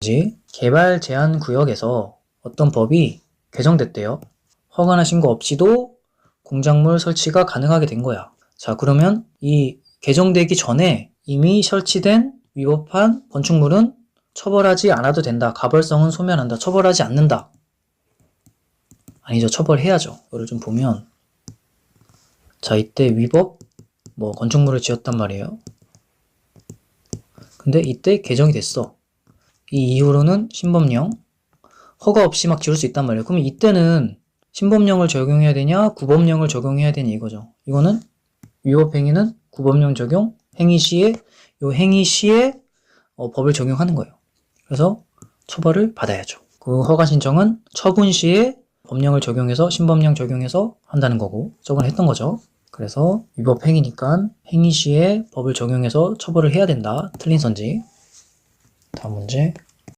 지 개발 제한 구역에서 어떤 법이 개정됐대요. 허가나 신고 없이도 공작물 설치가 가능하게 된 거야. 자, 그러면 이 개정되기 전에 이미 설치된 위법한 건축물은 처벌하지 않아도 된다. 가벌성은 소멸한다. 처벌하지 않는다. 아니죠. 처벌해야죠. 이거를 좀 보면 자, 이때 위법 뭐 건축물을 지었단 말이에요. 근데 이때 개정이 됐어. 이 이후로는 신법령 허가 없이 막 지을 수 있단 말이에요. 그럼 이때는 신법령을 적용해야 되냐, 구법령을 적용해야 되냐 이거죠. 이거는 위법행위는 구법령 적용, 행위 시에 요 행위 시에 어, 법을 적용하는 거예요. 그래서 처벌을 받아야죠. 그 허가 신청은 처분 시에 법령을 적용해서 신법령 적용해서 한다는 거고 저건 했던 거죠. 그래서 위법 행위니까 행위 시에 법을 적용해서 처벌을 해야 된다. 틀린 선지. 다음 문제.